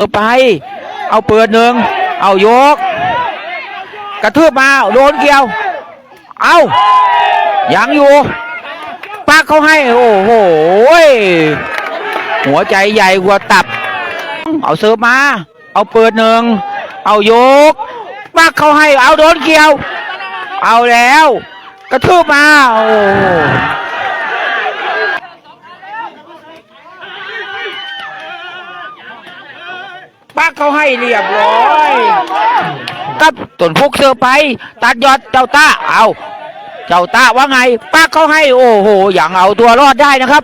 เออไป เอาเปิดหนึ่ง เอายก กระทืบมาโดนเกี่ยว เอายังอยู่ปักเขาให้ โอ้โห หัวใจใหญ่กว่าตับ เอาเสิร์ฟมา เอาเปิดหนึ่ง เอายกปักเขาให้ เอาโดนเกี่ยว เอาแล้ว กระทืบมา โอ้โห ปักเขาให้เรียบร้อยกับต้นพุกเสือไป ตัดยอดเจ้าตาเอาเจ้าตาว่าไงปักเขาให้โอ้โหอย่างเอาตัวรอดได้นะครับ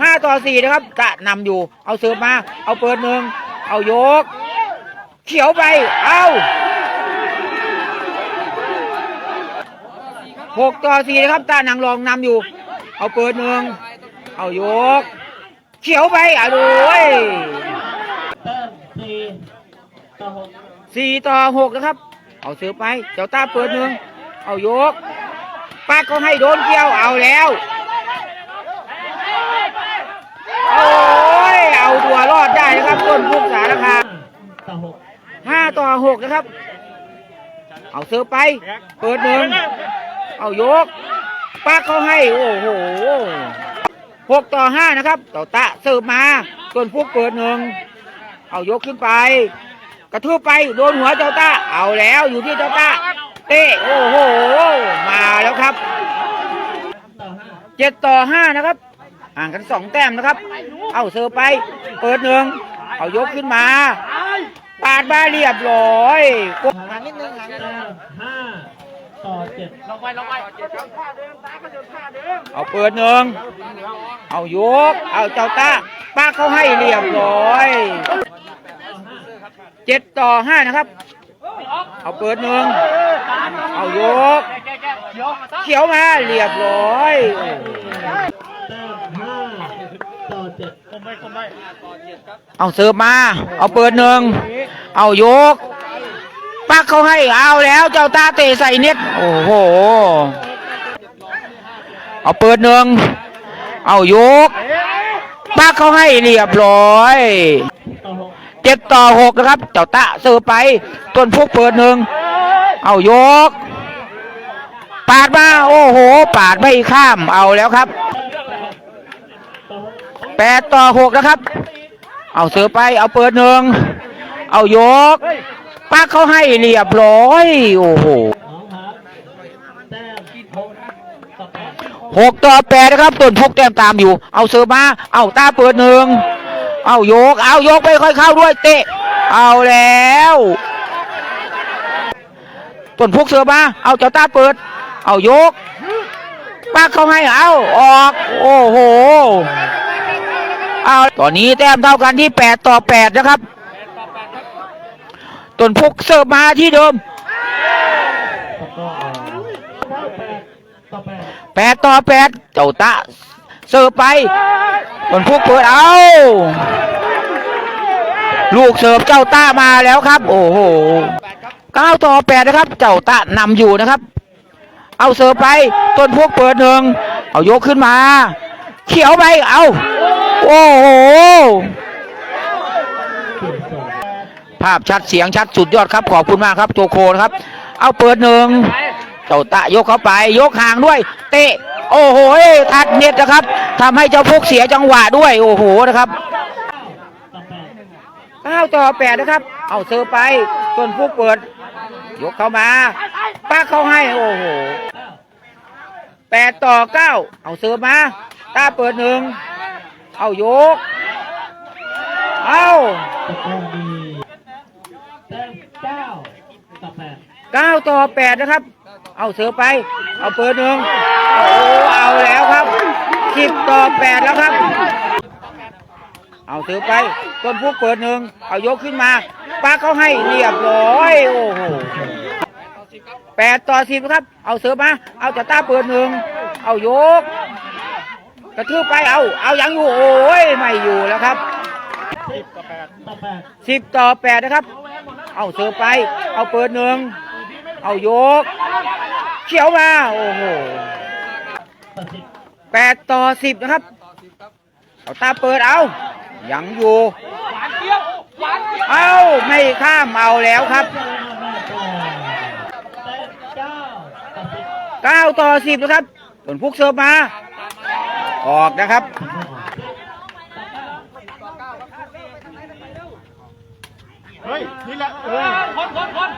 ห้าต่อสี่นะครับกะนำอยู่ เอาเสือมา เอาเปิดหนึ่งเอายก เขียวไป เอาหกต่อสี่นะครับตาหนังรองนำอยู่ เอาเปิดหนึ่งเอายก เขียวไปอะดูเว้ย สี่ต่อหกนะครับ เอาเสือไป เจ้าตาเปิดหนึ่งเอายกป้าก็ให้โดนเกี่ยวเอาแล้วโอ้ยเอาตัวรอดได้นะครับต้นพุกสารคามห้าต่อหกนะครับ เอาเสือไป เปิดหนึ่งเอายกป้าเขาให้ โอ้โหหกต่อห้านะครับเจ้าตาเสิร์ฟมาต้นพุกเปิดหนึ่งเอายกขึ้นไป กระทืบไปโดนหัวเจ้าตาเอาแล้วอยู่ที่เจ้าตาเตะโอ้โห มาแล้วครับต่อห้าเจ็ดต่อห้านะครับห่างกันสองแต้มนะครับ เอาเซอร์ไป เปิดหนึ่งเอายกขึ้นมาปาดมาเรียบร้อยกดห่างนิดนึงห่างแต้มห้าต่อเจ็ดลงไปลงไปเอาเปิดหนึ่งเอายก เอาเจ้าตาป้าเขาให้เรียบร้อย เจ็ดต่อห้านะครับ เอาเปิดหนึ่งเอายก เขียวมาเรียบร้อยเอาเสิร์ฟมา เอาเปิดหนึ่งเอายก ปักเขาให้เอาแล้วเจ้าตาเตะใส่เน็ตโอ้โห เอาเปิดหนึ่งเอายก ปักเขาให้เรียบร้อย เจ็ดต่อหกนะครับ เจ้าตาเสิร์ฟไป ต้นพวกเปิดหนึ่ง เอายก ปาดมา โอ้โห ปาดไม่ข้าม เอาแล้วครับแปดต่อหกนะครับ เอาเสือไป เอาเปิดหนึ่ง เอายก ปักเขาให้เรียบร้อย โอ้โหหกต่อแปดนะครับต้นพกแต้มตามอยู่ เอาเสือมา เอาตาเปิดหนึ่ง เอาโยก เอาโยกไปค่อยเข้าด้วยเตะ เอาแล้วต้นพกเสือมา เอาเจ้าตาเปิด เอาโยกปักเขาให้เอาออก โอ้โห เอาตอนนี้แต้มเท่ากันที่แปดต่อแปดนะครับต้นพุกเสิร์ฟมาที่เดิมแปดต่อแปดเจ้าตะ เสิร์ฟไปต้นพุกเปิดเอาลูกเสิร์ฟเจ้าต้ามาแล้วครับ โอ้โหเก้าต่อแปดนะครับ เจ้าตะนำอยู่นะครับ เอาเสิร์ฟไป ต้นพวกเปิดหนึ่งเอายกขึ้นมา เขียวไปเอาโอ้โหภาพชัดเสียงชัดสุดยอดครับ ขอบคุณมากครับ โจโคนะครับ เอาเปิดหนึ่งเจ้าตะยกเข้าไป ยกห่างด้วย เตะ โอ้โหทัดเน็ตนะครับทำให้เจ้าพวกเสียจังหวะด้วย โอ้โหนะครับเก้าต่อแปดนะครับ เอาเซอร์ไปต้นพวกเปิด ยกเข้ามาป้าเข้าให้โอ้โหแปดต่อเก้าเอาเซอร์มาตาเปิดหนึ่งเอายก เอาตะกร้อดีแต้มเก้าต่อแปดเก้าต่อแปดนะครับ เอาเสือไป เอาเปิดหนึ่ง โอ้เอาแล้วครับสิบต่อแปดแล้วครับ เอาเสือไปต้นพวกเปิดหนึ่งเอายกขึ้นมาป้าเขาให้เรียบร้อยโอ้โหแปดต่อสิบครับ เอาเสือมา เอาจะต้าเปิดหนึ่งเอายก กระทืบไปเอา เอายังอยู่ โอ้ยไม่อยู่แล้วครับสิบต่อแปดนะครับ เอาเสือไป เอาเปิดหนึ่งเอายก เขียวมา โอ้โห แปดต่อสิบนะครับ เอาตาเปิดเอายังอยู่ เอาไม่ข้ามเอาแล้วครับชนะแม่แต่แต่เก้าต่อสิบนะครับต้นพุกเสิร์ฟมา ออกนะครับเฮ้ยนี่แหละคนคนคน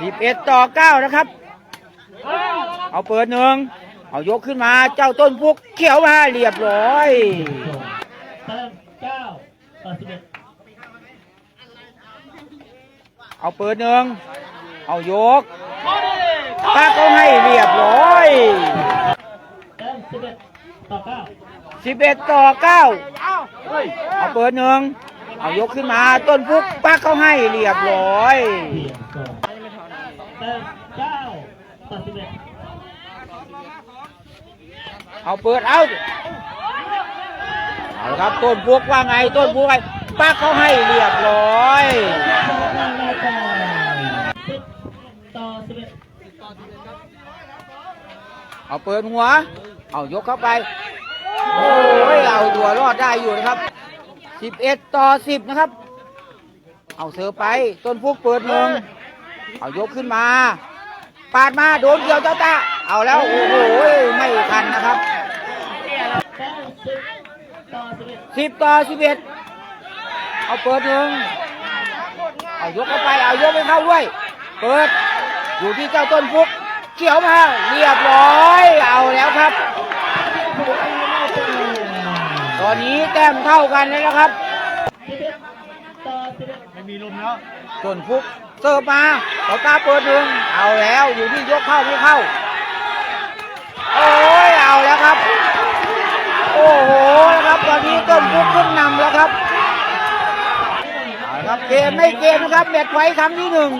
สิบ เอ็ดต่อเก้านะครับ เอาเปิดหนึ่งเอายกขึ้นมาเจ้าต้นพุกเขียวมาเรียบร้อยแต้มเก้าต่อสิบเอ็ดเอาเปิดหนึ่งเอายกป้าก็ให้เรียบร้อยแต้มสิบเอ็ดต่อเก้าสิบเอ็ดต่อเก้าเอาเปิดหนึ่งเอายกขึ้นมาต้นพุกป้าเขาให้เรียบร้อย นก่อนแต้มเก้าต่อสิบเอ็ดเอาเปิดเอาเอาละครับต้นพวกว่าไงต้นพวกไงป้าเขาให้เรียบร้อยสิบต่อสิบเอ็ดเอาเปิดหัว เอายกเข้าไปโอ้ยเอาตัวรอดได้อยู่นะครับสิบเอ็ดต่อสิบนะครับ เอาเสือไป ต้นพวกเปิดหนึ่ง เอายกขึ้นมา ปาดมาโดนเกี่ยวเจ้าตาเอาแล้วโอ้โหไม่ทันนะครับสิบต่อสิบเอ็ดเอาเปิดหนึ่งเอายกเข้าไปเอายกไปเข้าด้วย เปิดอยู่ที่เจ้าต้นฟุกเขียวมาเรียบร้อยเอาแล้วครับ ตอนนี้แต้มเท่ากันเลยนะครับ สิบเอ็ดต่อสิบเอ็ด ไม่มีลมแล้วต้นฟุกเสิร์ฟมาต่อตาเปิดหนึ่งเอาแล้วอยู่ที่ยกเข้าไม่เข้า โอ้ยเอาแล้วครับ โอ้โหนะครับตอนนี้ต้นฟุกขึ้นนำแล้วครับเอาครับเกมไม่เกมนะครับแมตช์ไฟท์ครั้งที่หนึ่ง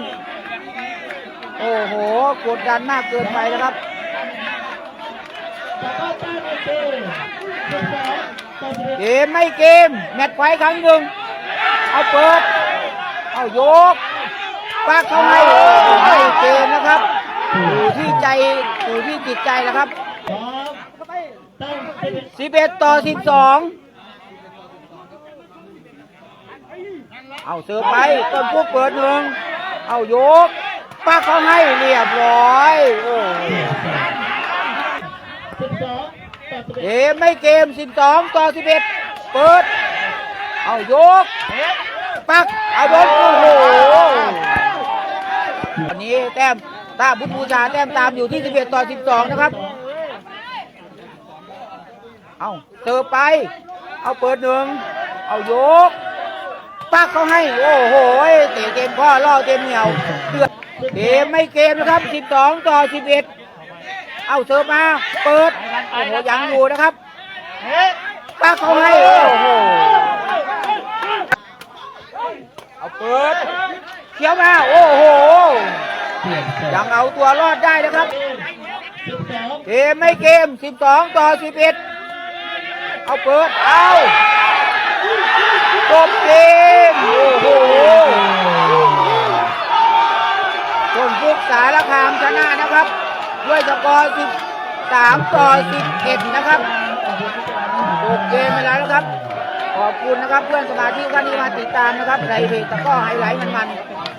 โอ้โหกดดันมากเกินไปนะครับแต่ก็แต้มในเกมสิบเกมไม่เกมแมตช์ไฟท์ครั้งหนึ่ง เอาเปิด เอายกปากเขาให้ไม่เกมนะครับอยู่ที่ใจอยู่ที่จิตใจนะครับสิบเอ็ดต่อ12เอาเสือไปต้นพวกเปิดหนึ่งเอายกปากเขาให้เรียบร้อยโอ้สิบสองต่อสิบเอ็ดเกม12ต่อ11เปิด เอายก ปักเอาโดนโอ้โหวันนี้แต้มตาบุญบูชาแต้มตามอยู่ที่ 11 ต่อ 12 นะครับ เอาเสิร์ฟไป เอาเปิดหนึ่ง เอายก ปักเขาให้ โอ้โหเตะเกมพ่อล่อเต็มเหนียวเดือดเกมไม่เกมนะครับ 12 ต่อ 11 เอาเสิร์ฟมา เปิด โอ้โหยังอยู่นะครับ ปักเขาให้ โอ้โห เปิดเขียวมาโอ้โห ยังเอาตัวรอดได้นะครับ เกมไม่เกม 12 ต่อ 11 เอาเปิด เอาจบเกม โอ้โหต้นฟุกสารคามชนะนะครับ ด้วยสกอร์ 13 ต่อ 11 นะครับจบเกมไปแล้วนะครับ ขอบคุณนะครับเพื่อนสมาชิกท่านที่มาติดตามนะครับในเพจตะก้อไฮไลท์มันๆ